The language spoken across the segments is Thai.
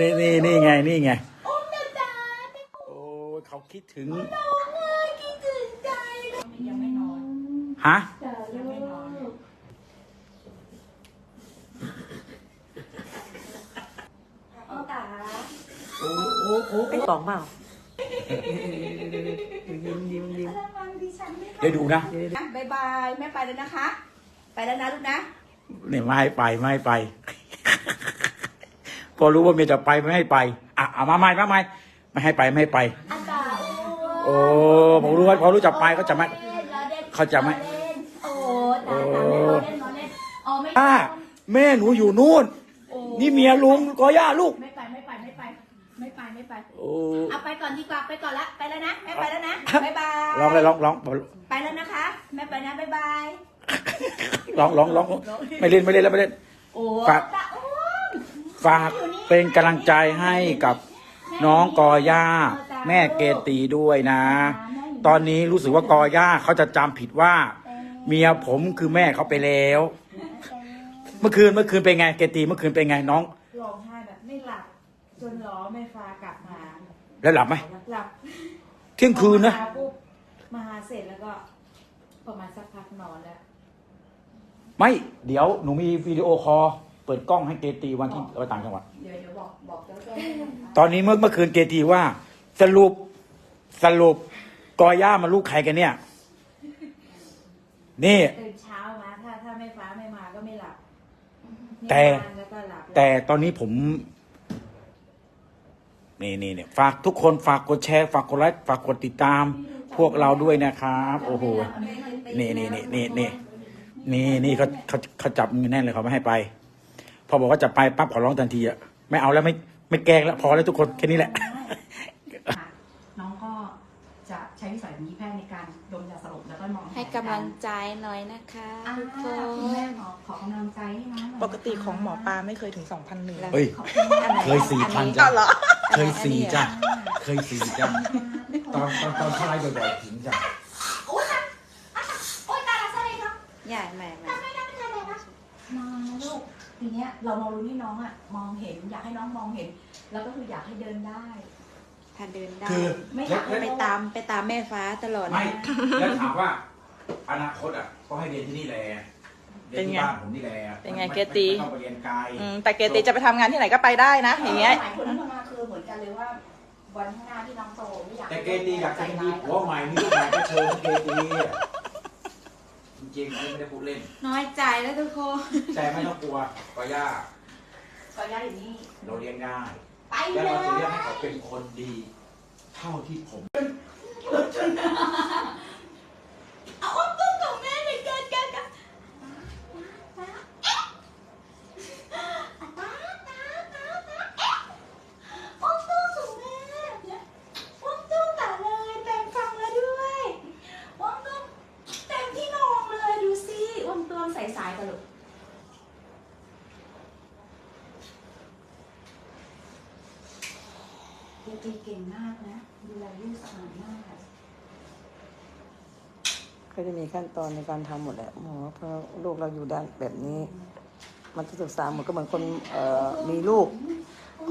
นี่นี่นี่ไงนี่ไงโอ้ตาตาโอ้ยเขาคิดถึงน้องเอ้ยคิดถึงใจเลยยังไม่นอนฮะจ้ายังไม่นอนลูกโอ้ตาโอ้โอ้โอ้เป็นสองเปล่ายิ้มยิ้มยิ้มระวังดิฉันไม่ได้ดูนะนะบายบายแม่ไปแล้วนะคะ ไปแล้วนะลูกนะเนี่ยไม่ให้ไปไม่ให้ไป พอรู้ว่าเมียจะไปไม่ให้ไปอะเอามาใหม่มาใหม่ไม่ให้ไปไม่ให้ไปอาตาโอ้ผมรู้ว่าพอรู้จะไปก็จะไม่เขาจะไม่โอ้ตาตาไม่รอเล่นรอเล่นอ๋อไม่ถ้าแม่หนูอยู่นู่นโอ้นี่เมียลุงกอย่าลูก ไม่ไปไม่ไปไม่ไปไม่ไปไม่ไปโอ้เอาไปก่อนดีกว่าไปก่อนละไปแล้วนะแม่ไปแล้วนะบายบายร้องเลยร้องร้องไปแล้วนะคะแม่ไปนะบายบายร้องร้องร้องไม่เล่นไม่เล่นแล้วไม่เล่นโอ้ ฝากตาโอ้ยฝากเป็นกำลังใจให้กับน้องกอย่า แม่เกตีด้วยนะ ตอนนี้รู้สึกว่ากอย่าเขาจะจำผิดว่า เมียผมคือแม่เขาไปแล้ว เมื่อคืนเมื่อคืนเป็นไงเกตีเมื่อคืนเป็นไงน้อง ร้องไห้แบบไม่หลับ จนล้อแม่ฟ้ากลับมาแล้วหลับไหมหลับเที่ยงคืนนะมาปุ๊บมาเสร็จแล้วก็ประมาณสักพักนอนแล้ว ไม่ เดี๋ยวหนูมีวิดีโอคอล เปิดกล้องให้เกตีวันที่ไปต่างจังหวัด เดี๋ยวเดี๋ยวบอกบอกเจ้าแจ้งตอนนี้เมื่อเมื่อคืนเกตีว่า สรุปสรุปกอย่ามันลูกใครกันเนี่ย นี่ ตื่นเช้ามาถ้าถ้าแม่ฟ้าไม่มาก็ไม่หลับแต่นี่มาแล้วก็หลับแต่ตอนนี้ผม นี่นี่เนี่ยฝากทุกคนฝากกดแชร์ฝากกดไลค์ฝากกดติดตาม พวกเราด้วยนะครับ โอ้โห นี่นี่นี่นี่นี่นี่นี่เขาเขาเขาจับมือแน่นเลยเขาไม่ให้ไปพ อบอกว่าจะไปปั๊บขอร้องทันทีอะไม่เอาแล้วไม่ไม่แกล้งแล้วพอแล้วทุกคนแค่นี้แหละ น้องก็จะใช้วิสัยนี้แพทย์ในการดมยาสลบแล้วก็มองให้กำลังใจหน่อยนะคะอ่าทุกคคุณแม่นขอขอกำลังใจให้น้องหน่อยปกติของหมอปลาไม่เคยถึงสองพันหนึ่งเฮ้ย ขอบคุณมากเคยสี่พันก็จ้ะ เหรอ เคยสี่จ้ะ เคยสี่จ้ะ ตอนตอนตอนเขาไลฟ์บ่อยๆถึงจ้ะ โอ้ยตาละซะเลยครับ ใหญ่แม่แม่ไม่ได้ไม่ได้เลยนะ นอนนะลูก ทีเนี้ยเรามองรู้ให้น้องอะมองเห็น อยากให้น้องมองเห็น แล้วก็คืออยากให้เดินได้ ถ้าเดินได้คือไม่อแล้วยากให้ไปตามไปตามแม่ฟ้าตลอดไม่นะแล้วถามว่า อนาคตอะก็ให้เรียนที่นี่แหละเรียนที่บ้านผมนี่แหละเป็นไงม่เกติไม่ต้องไปเรียนไกลอืมแต่เกติจะไปทำงานที่ไหนก็ไปได้นะอย่างเงี้ยหมายคนนั้นมาคือเหมือนกันเลยว่า วันข้างหน้าที่น้องโตไม่อยากแต่ให้เกตีอยากจะมีผัวใหม่มีลูกใหม่ก็เชิญเกตีอะ จริงๆอันนี้ไม่ได้พูดเล่น น้อยใจแล้วทุกคนแต่ไม่ต้องกลัวก็ยากก็ย้ายอยู่นี่เราเรียนง่าย ไปและเลเราจะเรียยกให้เขาเป็นคนดี เท่าที่ผมเอาอุ้มตุ้มของแม่หน่อยกันกันกันอุ้มตุ้มของแม่อุ้มตุ้มตาเลยแปรงฟังแล้วด้วยอุ้มตุ้มเต็มที่นอนเลยดูสิอุ้มตุ้มใส่สายกันลูก เกเก่งมากนะดูแลลูกสะอาดมากก็จะมีขั้นตอนในการทำหมดแหละหมอเพราะลูกเราอยู่ด้านแบบนี้ มันจะศึกษาเหมือนก็เหมือนคนเออมีลูก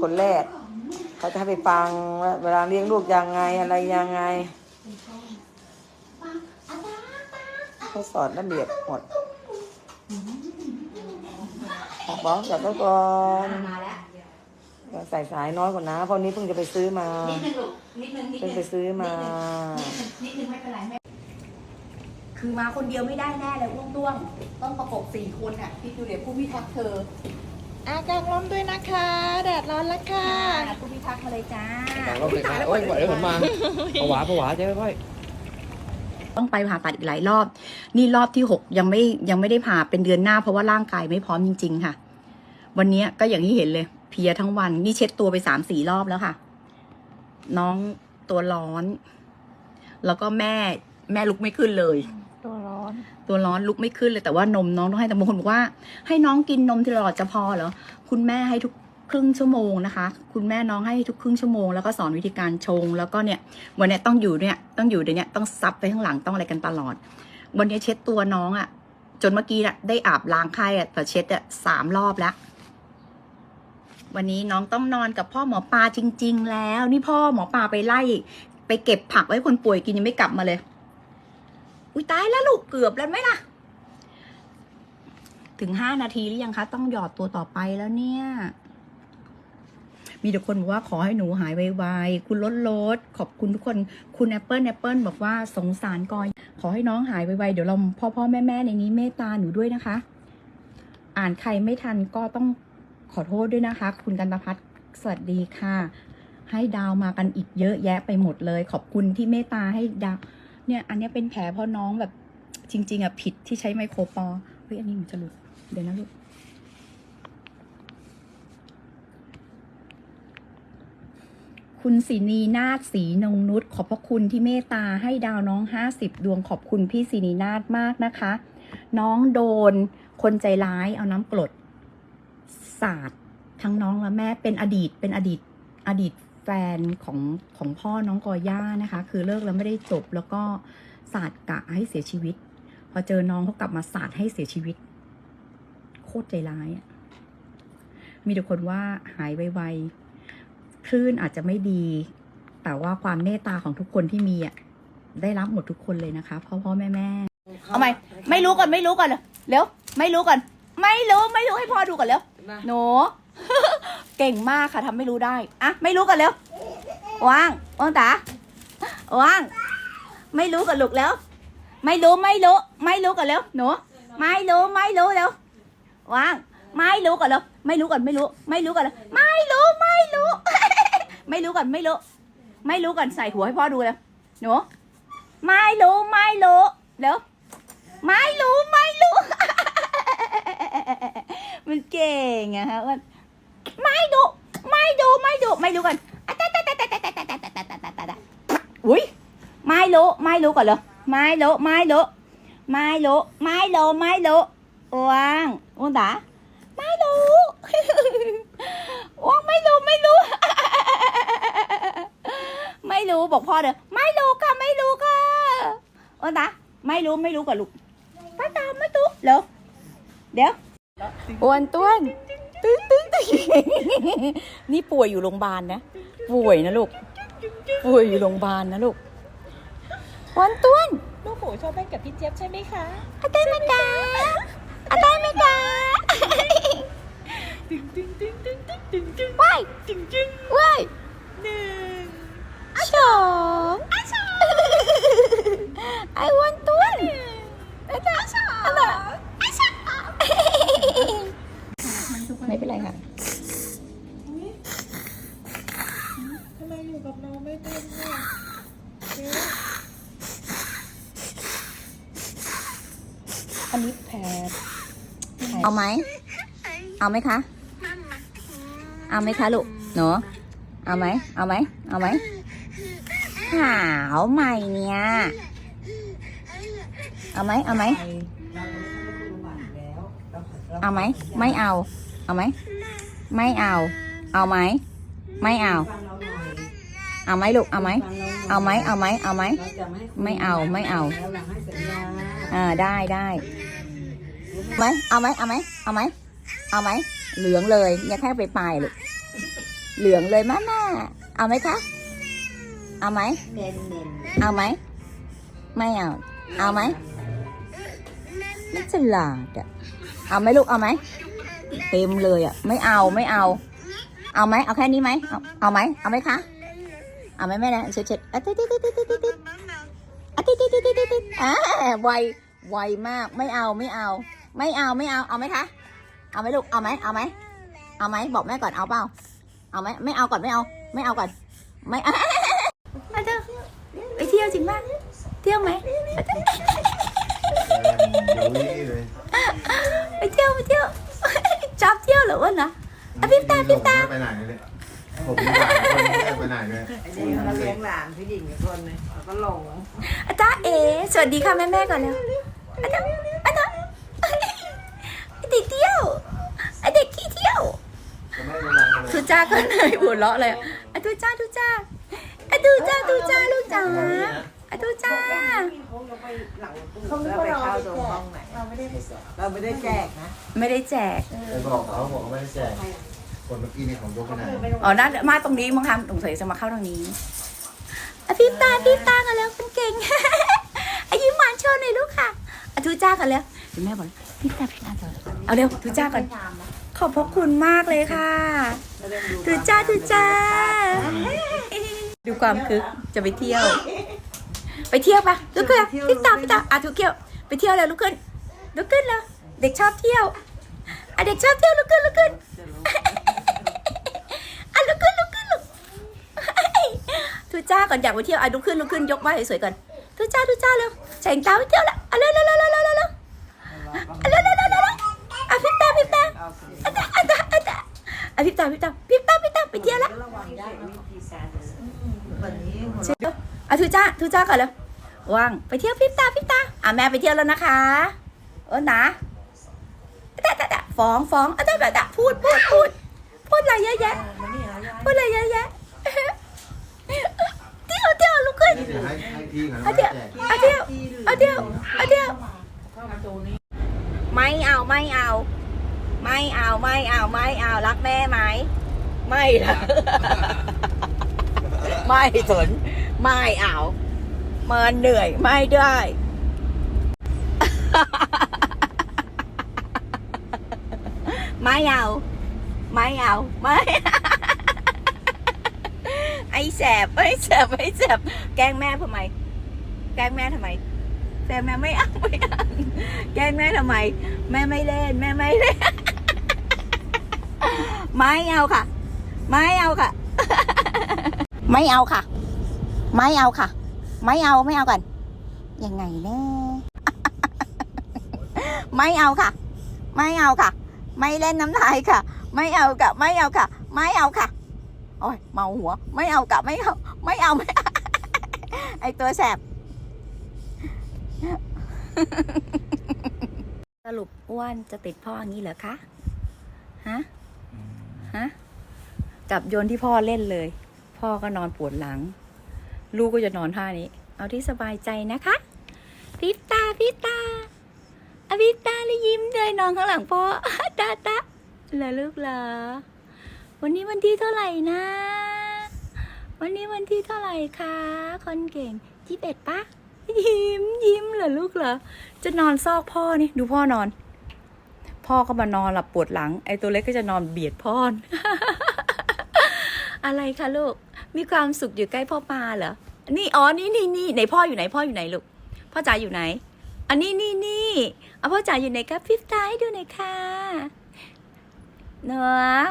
คนแรกเขาจะให้ไปฟังว่าเวลาเลี้ยงลูกยังไงอะไรยังไงเขาสอนระเบียบหมดบอกจากก็ก่อนมาแล้ว ใส่สายน้อยกว่านะเพราะนี้เพิ่งจะไปซื้อมานิดนึงลูกนิดนึงนิดเพิ่งนึงไปซื้อมานิดนึงไม่เป็นไรแม่คือมาคนเดียวไม่ได้แน่เลยอ้วงต้วง ต้องประกบสี่คนอะพี่ดูเดี๋ยวผู้พิทักษ์เธออากาศร้อนด้วยนะคะ แดดร้อนแล้วค่ะอะผู้พิทักษ์มาเลยจ้าต่างรอบเลยครับโอ้ยไหวแล้วผมมาผวาผวาเจ๊ค่อยต้องไปผ่าตัดอีกหลายรอบ นี่รอบที่หกยังไม่ยังไม่ได้ผ่าเป็นเดือนหน้าเพราะว่าร่างกายไม่พร้อมจริง ๆ ค่ะ วันนี้ก็อย่างที่เห็นเลย เพลียทั้งวัน นี่เช็ดตัวไปสามสี่รอบแล้วค่ะ น้องตัวร้อน แล้วก็แม่แม่ลุกไม่ขึ้นเลย ตัวร้อน ตัวร้อนลุกไม่ขึ้นเลยแต่ว่านมน้องต้องให้แต่บางคนบอกว่า ให้น้องกินนมตลอดจะพอเหรอคุณแม่ให้ทุกครึ่งชั่วโมงนะคะ คุณแม่น้องให้ทุกครึ่งชั่วโมงแล้วก็สอนวิธีการชง แล้วก็เนี่ยวันเนี้ยต้องอยู่เนี่ยต้องอยู่ในเนี้ยต้องซับไปข้างหลังต้องอะไรกันตลอด วันนี้เช็ดตัวน้องอะ่ะ จนเมื่อกี้น่ะได้อาบล้างไข้อะ่ะแต่เช็ดอะ่ะสามรอบแล้ว วันนี้น้องต้องนอนกับพ่อหมอปลาจริง ๆ แล้ว นี่พ่อหมอปลาไปไล่ ไปเก็บผักไว้คนป่วยกินยังไม่กลับมาเลย อุ้ยตายแล้วลูกเกือบแล้วไหมล่ะ ถึงห้านาทีหรือยังคะ ต้องหยอดตัวต่อไปแล้วเนี่ย มีแต่คนบอกว่าขอให้หนูหายไวๆคุณลดลดขอบคุณทุกคน คุณแอปเปิลแอปเปิลบอกว่าสงสารกอย ขอให้น้องหายไวๆเดี๋ยวเราพ่อพ่อแม่แม่ในนี้เมตตาหนูด้วยนะคะ อ่านใครไม่ทันก็ต้อง ขอโทษด้วยนะคะ คุณกันตพัฒน์สวัสดีค่ะ ให้ดาวมากันอีกเยอะแยะไปหมดเลย ขอบคุณที่เมตตาให้ดาวเนี่ยอันนี้เป็นแผลเพราะน้องแบบจริง ๆอะผิดที่ใช้ไมโครปอเฮ้ยอันนี้หนูจะหลุดเดี๋ยวนะลูกคุณศรีนีนาฏศรีนงนุชขอบพระคุณที่เมตตาให้ดาวน้องห้าสิบดวงขอบคุณพี่ศรีนีนาฏมากนะคะ น้องโดนคนใจร้ายเอาน้ำกรด สาดทั้งน้องและแม่เป็นอดีตเป็นอดีตอดีตแฟนของของพ่อน้องกอย่านะคะ คือเลิกแล้วไม่ได้จบแล้วก็สาดกะให้เสียชีวิต พอเจอน้องเขากลับมาสาดให้เสียชีวิต โคตรใจร้ายมีแต่คนว่าหายไวๆคลื่นอาจจะไม่ดี แต่ว่าความเมตตาของทุกคนที่มีอะได้รับหมดทุกคนเลยนะคะพ่อพ่อแม่แม่เอาใหม่ไม่รู้ก่อนไม่รู้ก่อนเลยเร็วไม่รู้ก่อน ไม่รู้ไม่รู้ให้พ่อดูก่อนเร็ว หนู เก่งมากค่ะทำไม่รู้ได้อะไม่รู้ก่อนเร็วว่างว่างตาว่าง ไม่รู้ก่อนลูกแล้ว ไม่รู้ไม่รู้ ไม่รู้ก่อนเร็วหนูไม่รู้ไม่รู้เร็วว่างไม่รู้ก่อนเร็วไม่รู้ก่อนไม่รู้ ไม่รู้ก่อนเร็วไม่รู้ไม่รู้ ไม่รู้ก่อนไม่รู้ ไม่รู้ก่อนใส่หัวให้พ่อดูเลยหนูไม่รู้ไม่รู้เร็วไม่รู้ไม่รู้ มันเก่งอะฮะว่าไม่ดูไม่ดูไม่ดูไม่รู้ก่อนอะตะตะตะตะตะตะตะตะตะตะตะตะตะอุ้ยไม่รู้ไม่รู้ก่อนเลยไม่รู้ไม่รู้ไม่รู้ไม่รู้ไม่รู้ว่างว่างตาไม่รู้ว่างไม่รู้ไม่รู้ ไม่รู้บอกพ่อเด้อไม่รู้ค่ะไม่รู้ค่ะว่างตาไม่รู้ไม่รู้ก่อนลูกป้าตาไม่รู้เหร็วเดี๋ยว อ้วนต้วนตึ้งตึ้งตึ้งนี่ป่วยอยู่โรงพยาบาลนะ ป่วยนะลูก ป่วยอยู่โรงพยาบาลนะลูกอ้วนต้วน ลูกหมูชอบเล่นกับพี่เจี๊ยบใช่ไหมคะ อาได้ไหมกาอาได้ไหมกา ตึงตึงตึงตึงตึงตึงตึง ว้าย ตึงตึง ว้าย หนึ่ง สองไอ้วันต้วนอาได้สองไม่เป็นไรค่ะ ทำไมอยู่กับน้องไม่เป็นอะ อันนี้แพรเอาไหม เอา ไหมคะ เอาไหมคะลูกหนูเอาไหม เอาไหม เอาไหมหาวใหม่เนี่ย เอาไหม เอาไหม เอาไหม ไม่เอา เอาไหม ไม่เอา เอาไหม ไม่เอา เอาไหมลูก เอาไหม เอาไหม เอาไหม เอาไหม ไม่เอา ไม่เอาอ่าได้ได้ไหมเอาไหม เอาไหม เอาไหม เอาไหม เหลืองเลยอย่าแค่ไปปลายลูกเหลืองเลยมาม่าเอาไหมคะ เอาไหม เอาไหม ไม่เอา เอาไหมไม่ฉลาดอะเอาไหมลูก เอาไหม เต็มเลยอะ ไม่เอา ไม่เอา เอาไหม เอาแค่นี้ไหม เอาเอาไหม เอาไหมคะ เอาไหมแม่นะเช็ดเช็ดอะติ๊ดติ๊ดติ๊ดติ๊ดติ๊ดติ๊ดอะติ๊ดติ๊ดติ๊ดติ๊ดติ๊ดอ่าไว ไวมาก ไม่เอา ไม่เอา ไม่เอา ไม่เอา เอาไหมคะ เอาไหมลูก เอาไหมเอาไหมเอาไหมบอกแม่ก่อนเอาเปล่า เอาไหมไม่เอาก่อนไม่เอา ไม่เอาก่อน ไม่เอาไปเถอะไปเที่ยวจริงป่ะเที่ยวไหมไปเที่ยวไปเที่ยวชอบเที่ยวเหรออ้วนนะอะพริบตาพริบตาไปไหนเลยผมมีหลายคนไม่ได้ไปไหนเลยเดี๋ยวเราเลี้ยงหลานผู้หญิงอีกคนนึงแล้วก็หลงอาจารย์เอสวัสดีค่ะแม่แม่ๆก่อนเร็วอาจารย์อาจารย์ไอ้เด็กเที่ยว ไอเด็กขี้เที่ยวจะไม่ได้ไปไหนเลยทุจ้าก็เลยหัวเราะเลยอะอะทุจ้าทุจ้าอะทุจ้าทุจ้าลูกจ๋าอะทุจ้าเขาไม่ไปเข้าตรงห้องไหนเราไม่ได้ไปเราไม่ได้แจกนะ ไม่ได้แจกไปบอกเขาบอกว่าไม่ได้แจกคนเมื่อกี้นี่ของยกไปไหนอ๋อน่ามาตรงนี้มั้งคะสงสัยจะมาเข้าทางนี้อะพิมพ์ตาพิมพ์ตากันแล้วคนเก่งอายิ้มหวานโชว์หน่อยลูกค่ะอะทูจ้ากันแล้วเดี๋ยวแม่บอกพิมพ์ตาพิมพ์ตาก่อน เอาเร็วทูจ้าก่อน ขอบพระคุณมากเลยค่ะทูจ้าทูจ้า ดูความคึกจะไปเที่ยว ไปเที่ยวปะลุกขึ้นพิมพ์ตาพิมพ์ตาอะทุกเที่ยว ไปเที่ยวแล้วลุกขึ้นลุกขึ้นแล้วเด็กชอบเที่ยวอะเด็กชอบเที่ยวลุกขึ้นลุกขึ้นอะลุกขึ้นลุกขึ้นลุกทุจ้าก่อนอยากไปเที่ยวอะลุกขึ้นลุกขึ้นยกไม้สวยๆก่อนทุจ้าทุจ้าเร็วแฉงเท้าไปเที่ยวละอะเร็วเร็วเร็วะพริบตาพริบตาพริบตาพริบตาไปเที่ยวละเชิญอะทุจ้าทุจ้าก่อนเร็วว่างไปเที่ยวพริบตาพริบตาอะแม่ไปเที่ยวแล้วนะคะเออนะตาตาตาฟ้องฟ้องอะตาตาตาพูดพูดพูดพูดอะไรเยอะแยะพูดอะไรเยอะแยะเที่ยวเที่ยวลุกขึ้นเดี๋ยวให้ให้พี่ก่อนเอาแล้วเที่ยวแจกเอาเที่ยวเอาเที่ยวเอาเที่ยวไม่เอาไม่เอา ไม่เอาไม่เอาไม่เอารักแม่ไหมไม่ละไม่สนไม่เอามันเหนื่อยไม่ได้ ไม่เอาไม่เอาไม่ไอ้แสบไอ้แสบไอ้แสบแกล้งแม่ทำไม แกล้งแม่ทำไมแกล้งแม่ไม่เอาไม่เอาแกล้งแม่ทำไม แม่ไม่เล่นแม่ไม่เล่น ไม่เอาค่ะ ไม่เอาค่ะ ไม่เอาค่ะ ไม่เอาค่ะ ไม่เอาไม่เอากันยังไงแน่ไม่เอาค่ะ ไม่เอาค่ะ ไม่เล่นน้ำลายค่ะ ไม่เอาค่ะ ไม่เอาค่ะ ไม่เอาค่ะโอ้ยเมาหัว ไม่เอากะไม่เอาไม่เอาไม่เอาไอตัวแสบ สรุปอ้วนจะติดพ่ออย่างนี้เหรอคะ ฮะ ฮะจับโยนที่พ่อเล่นเลย พ่อก็นอนปวดหลัง ลูกก็จะนอนท่านี้ เอาที่สบายใจนะคะพิบตาพิบตาอะพริบตาแล้วยิ้มเลยนอนข้างหลังพ่อตาตาเหรอลูกเหรอวันนี้วันที่เท่าไหร่นะ วันนี้วันที่เท่าไหร่คะคนเก่งยี่สิบเอ็ดปะยิ้มยิ้มเหรอลูกเหรอจะนอนซอกพ่อนี่ดูพ่อนอน พ่อก็มานอนหลับปวดหลัง ไอ้ตัวเล็กก็จะนอนเบียดพ่ออะไรคะลูก มีความสุขอยู่ใกล้พ่อปลาเหรอ นี่อ๋อ นี่นี่นี่ไหนพ่ออยู่ไหนพ่ออยู่ไหนลูก พ่อจ๋าอยู่ไหน อันนี้นี่นี่เอาพ่อจ๋าอยู่ไหนครับพิฟตาให้ดูหน่อยค่ะเนอะ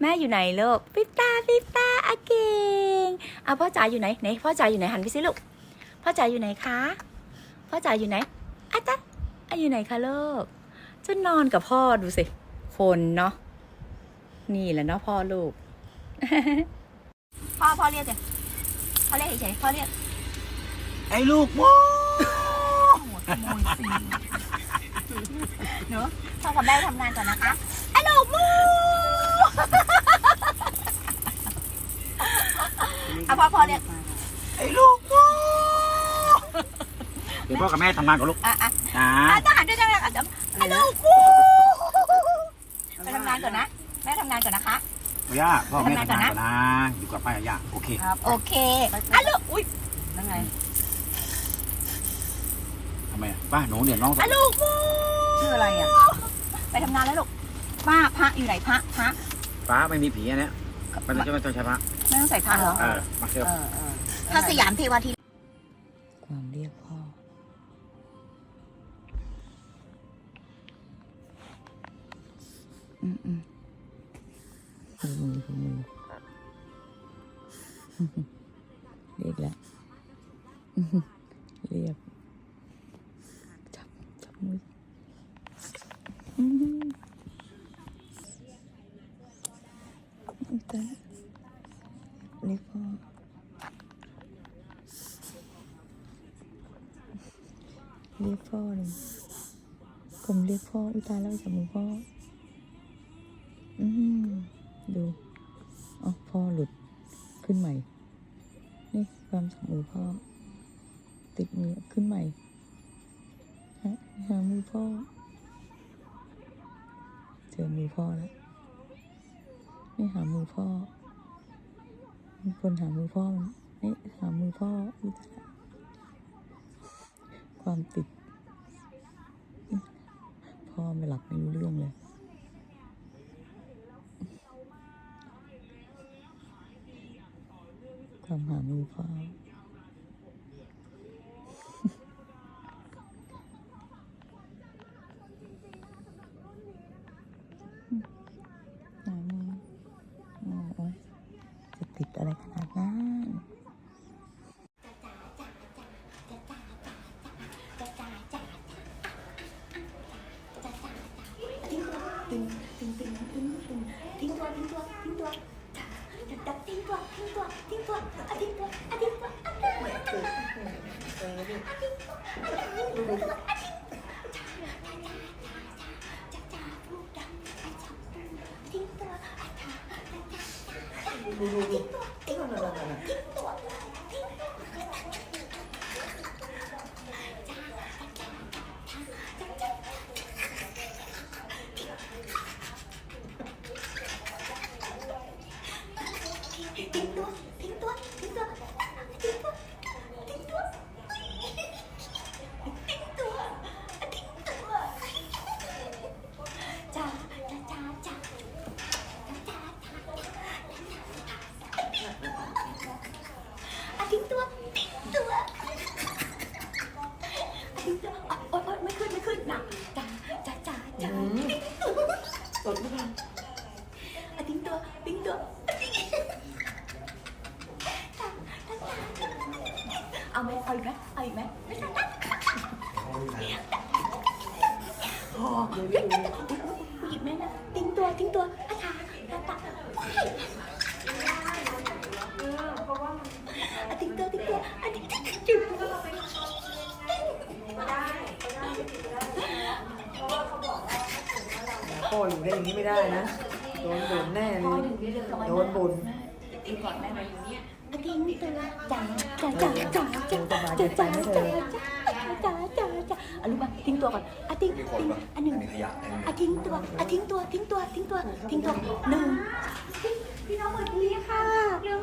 แม่อยู่ไหนลูกพิฟตาพิฟตาอาเก่งเอาพ่อจ๋าอยู่ไหนไหนพ่อจ๋าอยู่ไหนหันไปสิลูก พ่อจ๋าอยู่ไหนคะ พ่อจ๋าอยู่ไหนอาจ๊ะอะอยู่ไหนคะลูก จะนอนกับพ่อดูสิ คนเนาะนี่แหละเนาะพ่อลูก พ่อพ่อเรียกเลยพ่อเรียกเฉยๆพ่อเรียกไอ้ลูกโม่เนอะพ่อกับแม่ทำงานก่อนนะคะอะลูกมูอะพ่อพ่อเรียกไอ้ลูกโม่เดี๋ยวพ่อกับแม่ทำงานกับลูกอะอะอ่า อะทหารด้วยกันอะเดี๋ยว อะลูกมูไปทำงานก่อนนะ แม่ทำงานก่อนนะคะ ย่าพ่อกับแม่ทำงานก่อนนะ อยู่กับป้ากับย่าโอเคโอเคอะลูกอุ้ยนั่นไงทำไมอะป้าหนูเนี่ยน้องอะลูกมูชื่ออะไรอะ ไปทำงานแล้วลูกป้าพระอยู่ไหนพระพระป้าไม่มีผีอันเนี้ยไม่ต้องไม่ต้องใช้พระไม่ต้องใส่พระเหรอเออมาเชื่อเออเออพระสยามเทวาที อืมอืมถูมือถูมือเรียกแล้วเรียกจับจับมืออืมอุ๊ยตายแล้วเรียกพ่อเรียกพ่อเลยผมเรียกพ่ออุยตายแล้วจับมือพ่ออื ขึ้นใหม่ นี่ความสมือพ่อ ติดมือขึ้นใหม่ฮะหามือพ่อ เจอมือพ่อแล้วนี่หามือพ่อคนหามือพ่อมันนี่หามือพ่ออีจ้วความติด พ่อไม่หลับไม่รู้เรื่องเลย 看看如 อะติ๊กเกอร์ติ๊กเกอร์ะติ๊กเกอร์จุดพ่ออยู่ได้อย่างนี้ไม่ได้นะ โดนบ่นแน่เลย โดนบ่นอะติ๊กเกอร์จ๋าจ๋าจ๋าจ๋าจ๋าจ๋าจ๋าจ๋าจ๋า อรู้ป่ะทิ้งตัวก่อนอะทิ้งทิ้งอันหนึ่งมีะอะทิ้งตัวอะทิ้งตัวทิ้งตัวทิ้งตัวทิ้งตัวหนึ่งพี่น้องสวัสดีค่ะเรื่อง